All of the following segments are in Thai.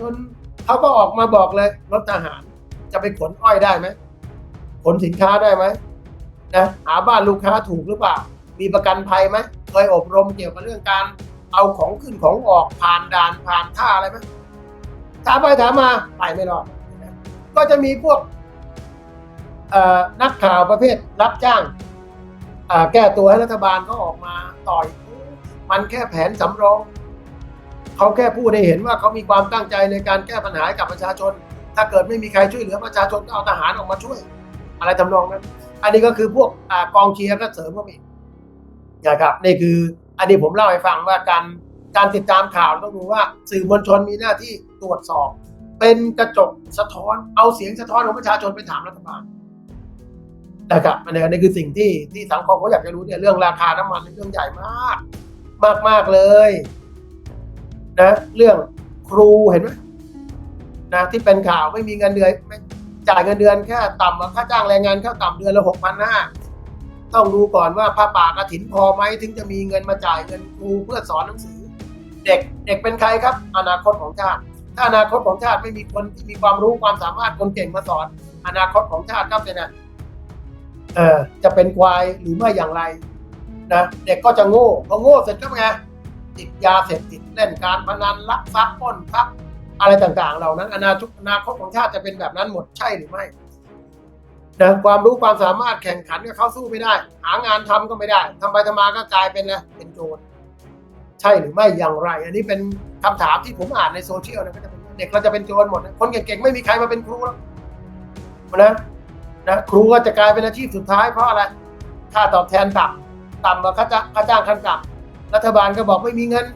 ชนเขาก็ออกมาบอกเลยรถทหารจะไปขนอ้อยได้ไหมขนสินค้าได้ไหมนะหาบ้านลูกค้าถูกหรือเปล่า มีประกันภัยไหมเคยอบรมเกี่ยวกับเรื่องการเอาของขึ้นของออกผ่านด่านผ่านท่าอะไรไหมถามไปถามมาไปไม่รอดก็จะมีพวกนักข่าวประเภทรับจ้างแก้ตัวให้รัฐบาลเขาออกมาต่อย มันแค่แผนสำรอง เขาแค่พูดให้เห็นว่าเขามีความตั้งใจในการแก้ปัญหาให้กับประชาชน ถ้าเกิดไม่มีใครช่วยเหลือประชาชนก็เอาทหารออกมาช่วย อะไรทำนองนั้น อันนี้ก็คือพวกอกองเชียร์ก็เสริมเข้ามีนะครับนี่คืออันนี้ผมเล่าให้ฟังว่าการการติดตามข่าวต้องดูว่าสื่อมวลชนมีหน้าที่ตรวจสอบ เป็นกระจกสะท้อนเอาเสียงสะท้อนของประชาชนไปถามรัฐบาลนะครับอันนี้อันนี้คือสิ่งที่ที่สังคมเขาอยากจะรู้เนี่ยเรื่องราคาน้ำมันเป็นเรื่องใหญ่มาก มากมากๆเลย นะเรื่องครูเห็นไหมนะที่เป็นข่าวไม่มีเงินเดือนไม่จ่ายเงินเดือนแค่ต่ำค่าจ้างแรงงานเข้าต่ำเดือนละหกพันห้าต้องดูก่อนว่าผ้าป่ากระถินพอไหมถึงจะมีเงินมาจ่ายเงินครูเพื่อสอนหนังสือ เด็กเด็กเป็นใครครับ อนาคตของชาติ ถ้าอนาคตของชาติไม่มีคนที่มีความรู้ความสามารถคนเก่งมาสอน อนาคตของชาติก็เป็นอะเออจะเป็นควายหรือไม่อย่างไรนะเด็กก็จะโง่พอโง่เสร็จก็ไง ติดยาเสพติดเล่นการพนันลักทรัพย์ปล้นทรัพย์อะไรต่างๆ เหล่านั้น อนาคตอนาคตของชาติจะเป็นแบบนั้นหมดใช่หรือไม่นะความรู้ความสามารถแข่งขันกับเขาสู้ไม่ได้ หางานทำก็ไม่ได้ทำไปทำมาก็กลายเป็นนะเป็นโจรใช่หรือไม่อย่างไร อันนี้เป็นคำถามที่ผมอ่านในโซเชียลนะก็จะเป็นเด็กเราจะเป็นโจรหมดนะคนเก่งๆไม่มีใครมาเป็นครูแล้วนะนะครูก็จะกลายเป็นอาชีพสุดท้ายเพราะอะไรค่าตอบแทนต่ำต่ำกว่าค่าจ้างขั้นต่ำ รัฐบาลก็บอกไม่มีเงิน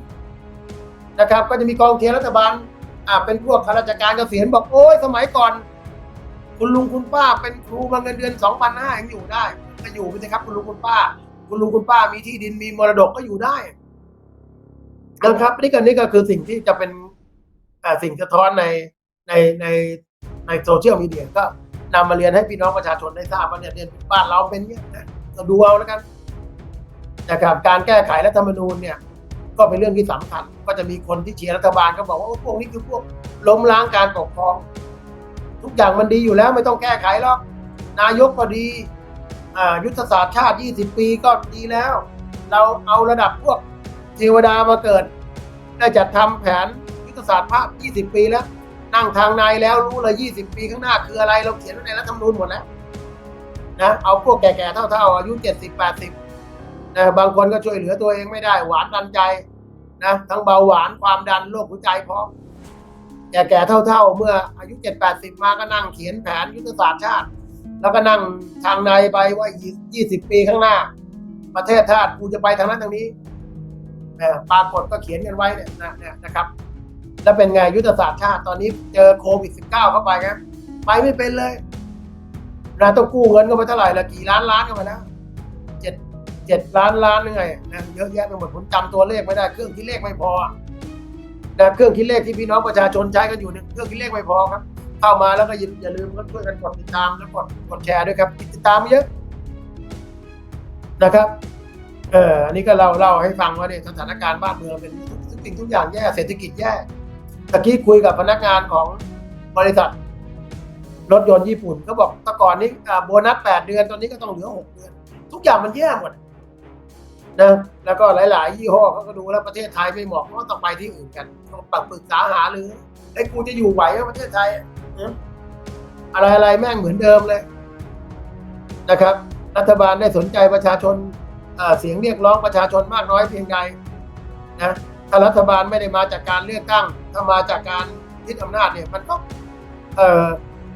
นะครับ ก็จะมีกองเทียร์รัฐบาลอ่าเป็นพวกข้าราชการเกษียณบอกโอ้ยสมัยก่อน คุณลุงคุณป้าเป็นครูมาเงินเดือนสองพันห้ายังอยู่ได้ก็อยู่ไปสิครับ คุณลุงคุณป้า คุณลุงคุณป้ามีที่ดินมีมรดกก็อยู่ได้นะครับนี่ก็นี่ก็คือสิ่งที่จะเป็นสิ่งสะท้อนในในในในโซเชียลมีเดียก็นำมาเรียนให้พี่น้องประชาชนได้ทราบว่าเนี่ยเรียนบ้านเราเป็นเนี่ยนะก็ดูเอาแล้วกัน นะครับการแก้ไขรัฐธรรมนูญเนี่ยก็เป็นเรื่องที่สำคัญ ก็จะมีคนที่เชียร์รัฐบาลก็บอกว่าโอ้พวกนี้คือพวกล้มล้างการปกครอง ทุกอย่างมันดีอยู่แล้วไม่ต้องแก้ไขหรอกนายกก็ดียุทธศาสตร์ชาติ 20 ปีก็ดีแล้ว เราเอาระดับพวกเทวดามาเกิด ได้จัดทำแผนยุทธศาสตร์ภาพ 20 ปีแล้ว นั่งทางในแล้วรู้เลย 20 ปีข้างหน้าคืออะไรเราเขียนไว้ในรัฐธรรมนูญหมดแล้วนะเอาพวกแก่ๆเท่าๆอายุ 70 80 นะบางคนก็ช่วยเหลือตัวเองไม่ได้ หวานดันใจนะทั้งเบาหวานความดันโรคหัวใจพร้อมแก่ๆเท่า ๆ เมื่ออายุเจ็ดแปดสิบมาก็นั่งเขียนแผนยุทธศาสตร์ชาติ แล้วก็นั่งทางในไปว่ายี่สิบปีข้างหน้า ประเทศชาติกูจะไปทางนั้นทางนี้ปรากฏก็เขียนกันไว้เนี่ยนะเนี่ยนะครับ แล้วเป็นไงยุทธศาสตร์ชาติตอนนี้เจอโควิดสิบเก้าเข้าไปครับไปไม่เป็นเลยนะต้องกู้เงินก็ไปเท่าไหร่ละกี่ล้านล้านกันไปแล้ว จ็ดล้านล้านยังไงนะเยอะแยะไปหมดผมจำตัวเลขไม่ได้เครื่องคิดเลขไม่พอนะเครื่องคิดเลขที่พี่น้องประชาชนใช้กันอยู่เนี่ยเครื่องคิดเลขไม่พอครับ เข้ามาแล้วก็อย่าลืมก็ช่วยกันกดติดตามแล้วกดกดแชร์ด้วยครับติดตามเยอะนะครับเอออันนี้ก็เราเล่าให้ฟังว่าเนี่ยสถานการณ์บ้านเมืองเป็นทุกสิ่งทุกอย่างแย่เศรษฐกิจแย่ตะกี้คุยกับพนักงานของบริษัทรถยนต์ญี่ปุ่นเขาบอกแต่ก่อนนี้โบนัสแปดเดือนตอนนี้ก็ต้องเหลือหกเดือน ทุกอย่างมันแย่หมด นะแล้วก็หลาย ๆ ยี่ห้อเขาก็ดูแล้วประเทศไทยไม่เหมาะก็ต้องไปที่อื่นกันต้องปรับปรึกษาหาหรือไอ้กูจะอยู่ไหวไหมประเทศไทยอะไรอะไรๆแม่งเหมือนเดิมเลยนะครับ รัฐบาลได้สนใจประชาชนเสียงเรียกร้องประชาชนมากน้อยเพียงใดนะถ้ารัฐบาลไม่ได้มาจากการเลือกตั้งถ้ามาจากการยึดอำนาจเนี่ย มันก็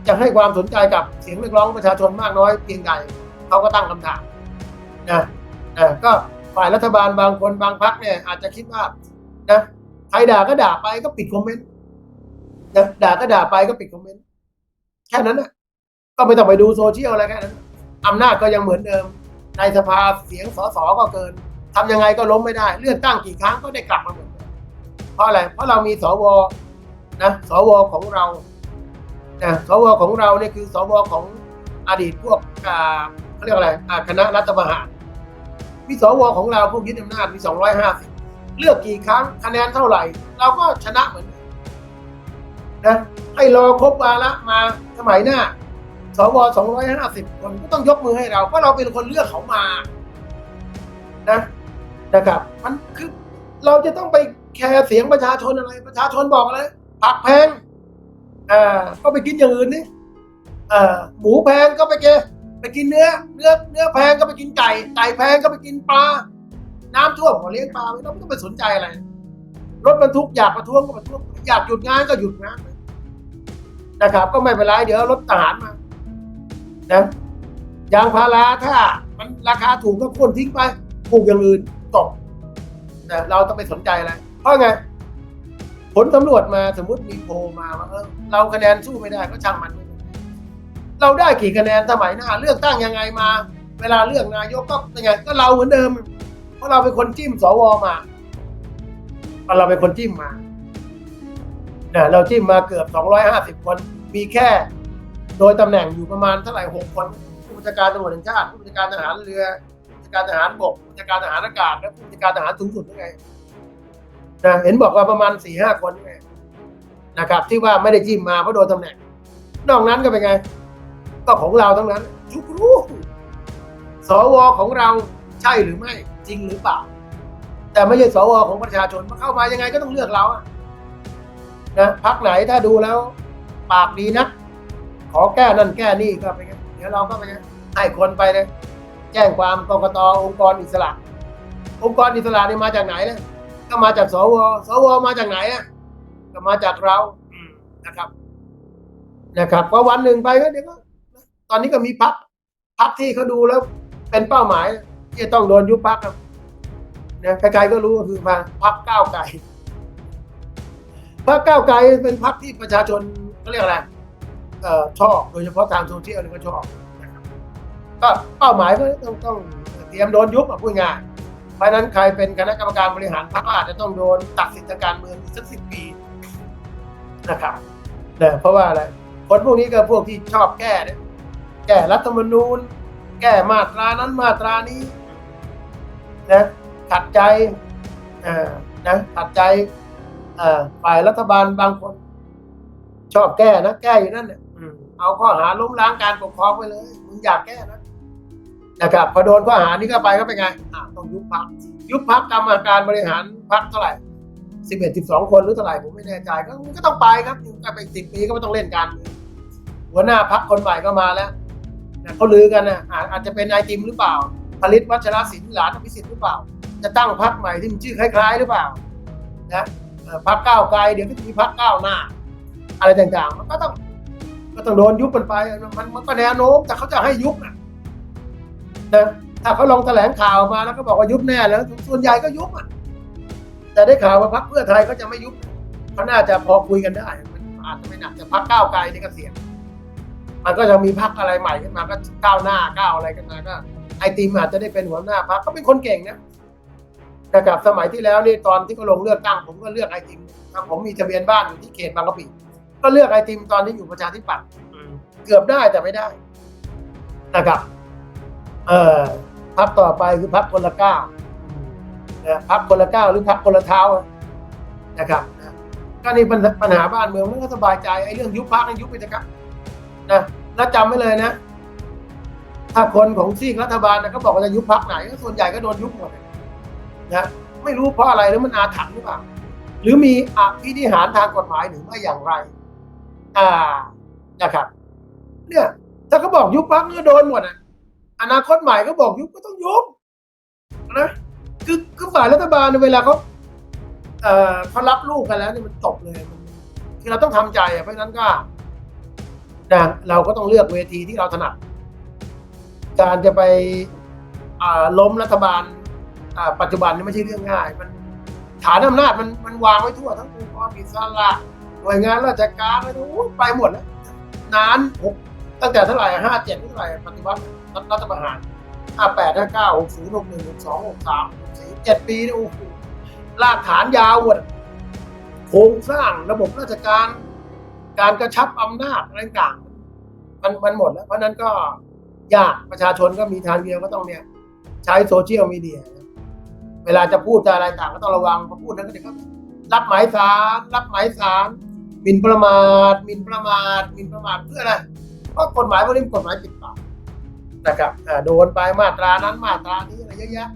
จะให้ความสนใจกับเสียงเรียกร้องประชาชนมากน้อยเพียงใดเขาก็ตั้งคำถามนะนะก็ ฝ่ายรัฐบาลบางคนบางพักเนี่ย อาจจะคิดว่านะใครด่าก็ด่าไปก็ปิดคอมเมนต์นะด่าก็ด่าไปก็ปิดคอมเมนต์แค่นั้นนะก็ไม่ต้องไปดูโซเชียลอะไรแค่นั้นอำนาจก็ยังเหมือนเดิม ในสภาเสียงสสก็เกินทำยังไงก็ล้มไม่ได้ เลือกตั้งกี่ครั้งก็ได้กลับมาเหมือนเดิมเพราะอะไร เพราะเรามีสวนะสวของเรานะสวของเราเนี่ยคือสวของอดีตพวกอาเขาเรียกอะไรอาคณะรัฐประหาร มีสวของเราพวกยึดอำนาจมี 250 เลือกกี่ครั้งคะแนนเท่าไหร่ เราก็ชนะเหมือนกันนะให้รอครบวาระมาสมัยหน้าสวสองร้อยห้าสิบคนก็ต้องยกมือให้เราเพราะเราเป็นคนเลือกเขามานะนะครับ มันคือเราจะต้องไปแคร์เสียงประชาชนอะไร ประชาชนบอกอะไรผักแพงอ่าก็ไปกินอย่างอื่นนี่อ่าหมูแพงก็ไปเก ไปกินเนื้อ เนื้อ เนื้อแพงก็ไปกินไก่ ไก่แพงก็ไปกินปลา น้ำท่วมก็เลี้ยงปลาไม่ต้องไม่ต้องไปสนใจอะไร รถบรรทุกอยากประท้วงก็ประท้วง อยากหยุดงานก็หยุดงานนะครับ ก็ไม่เป็นไรเดี๋ยวรถทหารมา นะยางพาราถ้ามันราคาถูกก็พ่นทิ้งไปปลูกอย่างอื่นตกนะเราต้องไปสนใจอะไร เพราะไง ผลสำรวจมาสมมติมีโพลมาว่าเออเราคะแนนสู้ไม่ได้ก็ช่างมัน เราได้กี่คะแนนสมัยหน้าเลือกตั้งยังไงมา เวลาเลือกนายกก็เป็นไง ก็เราเหมือนเดิม เพราะเราเป็นคนจิ้มสวมาเพราะเราเป็นคนจิ้มมาเนี่ยเราจิ้มมาเกือบสองร้อยห้าสิบคน มีแค่ โดยตำแหน่งอยู่ประมาณเท่าไหร่หกคนผู้บัญชาการตำรวจแห่งชาติผู้บัญชาการทหารเรือผู้บัญชาการทหารบกผู้บัญชาการทหารอากาศและผู้บัญชาการทหารสูงสุดยังไงนะเห็นบอกว่าประมาณสี่ห้าคนยังไงนะครับ ที่ว่าไม่ได้จิ้มมาเพราะโดนตำแหน่งนอกนั้นก็เป็นไง ก็ของเราทั้งนั้นทุกรู้สวของเราใช่หรือไม่จริงหรือเปล่า แต่ไม่ใช่สวของประชาชนมาเข้ามายังไงก็ต้องเลือกเราอะนะพักไหนถ้าดูแล้ว ปากดีนะขอแก้นั่นแก้นี่ก็ไปนไงเดี๋ยวเราก็ไปนไงให้คนไปเลยแจ้งความกรกตองค์กรอิสระ องค์กรอิสระนี่มาจากไหนเนี่ยก็มาจากสวสวมาจากไหนอะก็มาจากเรานะครับ นะครับพอวันหนึ่งไปก็เดี๋ยวก็ อนนี้ก็มีพักพักที่เขาดูแล้วเป็นเป้าหมายที่จะต้องโดนยุบพักครับนะใครๆก็รู้ก็คือมาพักก้าวไกลพักก้าวไกลเป็นพักที่ประชาชนเขาเรียกอะไรเอ่อชอบโดยเฉพาะทางโซเชียลนี่ก็ชอบก็เป้าหมายก็ต้องต้องเตรียมโดนยุบอะพูดง่ายเพราะนั้นใครเป็นคณะกรรมการบริหารพรรคอาจจะต้องโดนตัดสิทธิทางการเมืองสักสิบปีนะครับเนี่ยเพราะว่าอะไรคนพวกนี้ก็พวกที่ชอบแก้เนี่ย แก้รัฐธรรมนูญ แก้มาตรานั้นมาตรานี้นะขัดใจนะขัดใจฝ่ายรัฐบาลบางคน ชอบแก้นะแก้อยู่นั่นเนี่ยอืมเอาข้อหาล้มล้างการปกครองไปเลยมึงอยากแก้นะนะครับพอโดนข้อหานี้เข้าไปก็เป็นไงต้องยุบพักยุบพักกรรมการบริหารพักเท่าไหร่สิบเอ็ดสิบสองคนหรือเท่าไหร่ผมไม่แน่ใจก็ก็ต้องไปครับก็ไปสิบปีก็ไม่ต้องเล่นการหัวหน้าพักคนใหม่ก็มาแล้ว เขาลือกันนะอาจอาจจะเป็นนายติมหรือเปล่าผลิตวัชรศิลป์หลานอภิสิทธิ์หรือเปล่า จะตั้งพักใหม่ที่มันชื่อคล้าย ๆ หรือเปล่านะเอ่อพักก้าวไกลเดี๋ยวก็จะมีพักก้าวหน้า อะไรต่างๆ มันก็ต้องก็ต้องโดนยุบมันไปมันมันก็แนวโน้มแต่เขาจะให้ยุบนะนะถ้าเขาลองแถลงข่าวมาแล้วก็บอกว่ายุบแน่แล้ว ส่วนใหญ่ก็ยุบอะแต่ได้ข่าวว่าพรรคเพื่อไทยเขาจะไม่ยุบเขาน่าจะพอคุยกันได้มันอาจจะไม่หนักแต่พรรคก้าวไกลนี่ก็เสี่ยง มันก็จะมีพรรคอะไรใหม่ขึ้นมาก็ก้าวหน้าก้าวอะไรกันมาก็ไอติมอาจจะได้เป็นหัวหน้าพรรคก็เป็นคนเก่งนะนะครับสมัยที่แล้วนี่ตอนที่เขาลงเลือกตั้งผมก็เลือกไอติมครับผมมีทะเบียนบ้านอยู่ที่เขตบางกะปิก็เลือกไอติมตอนที่อยู่ประชาธิปัตย์เกือบได้แต่ไม่ได้นะครับ เอ่อพักต่อไปคือพักคนละก้าวนะพักคนละก้าวหรือพักคนละเท้านะครับนะก็นี่ปัญปัญหาบ้านเมืองมันก็สบายใจไอ้เรื่องยุบพักนี่ยุบไปเถอะครับ นะแล้วจำไว้เลยนะ ถ้าคนของซีกรัฐบาลนะเขาบอกว่าจะยุบพักไหนก็ส่วนใหญ่ก็โดนยุบหมดนะไม่รู้เพราะอะไรหรือมันอาถรรพ์หรือเปล่าหรือมีอภิธิหารทางกฎหมายหรือไม่อย่างไร อ่านะครับ เนี่ย ถ้าเขาบอกยุบพักก็โดนหมดอะ อนาคตใหม่ก็บอกยุบก็ต้องยุบนะคือคือฝ่ายรัฐบาลในเวลาเขาเอ่อเขารับลูกกันแล้วเนี่ยมันจบเลย คือเราต้องทำใจอะเพราะฉะนั้นก็ นะเราก็ต้องเลือกเวทีที่เราถนัด การจะไปล้มรัฐบาลปัจจุบันนี่ไม่ใช่เรื่องง่าย มันฐานอำนาจมันมันวางไว้ทั่วทั้งองค์กรอิสระหน่วยงานราชการอะไรโอ้ยไปหมดแล้วนานหกตั้งแต่เท่าไหร่ห้าเจ็ดเท่าไหร่ปฏิวัติรัฐรัฐประหารห้าแปดห้าเก้าหกศูนย์หกหนึ่งหกสองหกสามหกสี่เจ็ดปีนี่โอ้โหรากฐานยาวหมดโครงสร้างระบบราชการ การกระชับอำนาจอะไรต่างมันมันหมดแล้วเพราะนั้นก็ยากประชาชนก็มีทางเดียวก็ต้องเนี่ย ใช้โซเชียลมีเดีย เวลาจะพูดจะอะไรต่างก็ต้องระวังพอพูดนั้นก็เดี๋ยวก็รับหมายสารรับหมายสารมินประมาทมินประมาทมินประมาทเพื่ออะไรเพราะกฎหมายพวกนี้กฎหมายปิดปากนะครับโดนไปมาตรานั้นมาตรานี้อะไรเยอะแยะ